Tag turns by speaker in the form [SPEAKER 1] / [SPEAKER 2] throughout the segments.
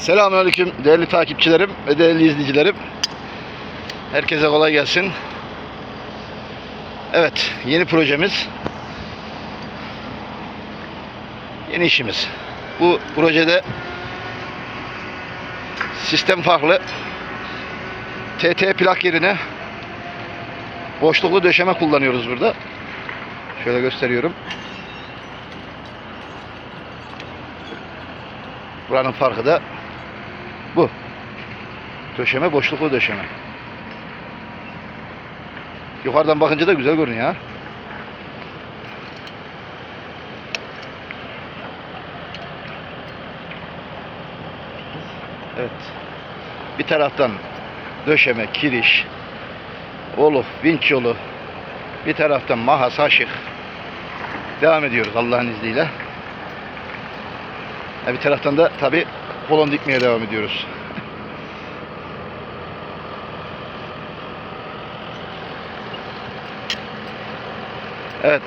[SPEAKER 1] Selamünaleyküm değerli takipçilerim ve değerli izleyicilerim. Herkese kolay gelsin. Evet, yeni projemiz. Yeni işimiz. Bu projede sistem farklı. TT plak yerine boşluklu döşeme kullanıyoruz burada. Şöyle gösteriyorum. Buranın farkı da bu. Döşeme boşluklu döşeme. Yukarıdan bakınca da güzel görünüyor. Evet. Bir taraftan döşeme, kiriş, oluk, vinç yolu. Bir taraftan mahas, haşık. Devam ediyoruz Allah'ın izniyle. Bir taraftan da tabi kolon dikmeye devam ediyoruz. Evet.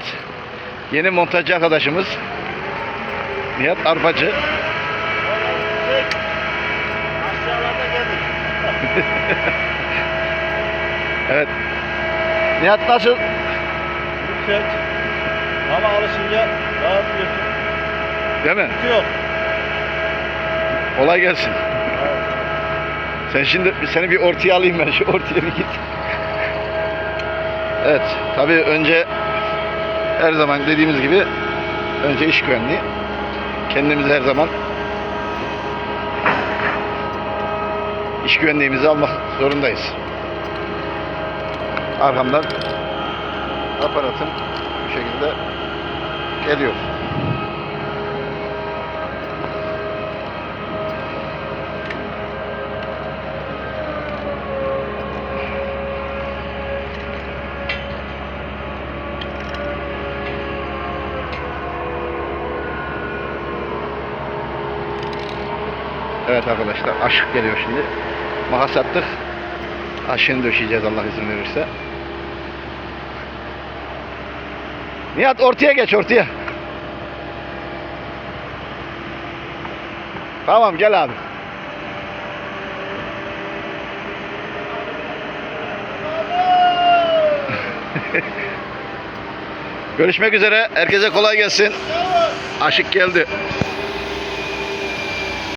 [SPEAKER 1] Yeni montajcı arkadaşımız Nihat Arpacı. Evet. Nihat nasıl?
[SPEAKER 2] Yüksek. Ama alışınca rahatlıyorsun.
[SPEAKER 1] Değil mi?
[SPEAKER 2] Yok.
[SPEAKER 1] Kolay gelsin. Sen şimdi seni bir ortaya alayım ben. Şu ortaya bir git. Evet. Tabii önce her zaman dediğimiz gibi önce iş güvenliği. Kendimizi her zaman iş güvenliğimizi almak zorundayız. Arkamdan aparatım bu şekilde geliyor. Evet arkadaşlar aşık geliyor şimdi. Makas attık. Aşını döşeyeceğiz Allah izin verirse. Nihat ortaya geç ortaya. Tamam gel abi. Görüşmek üzere. Herkese kolay gelsin. Aşık geldi.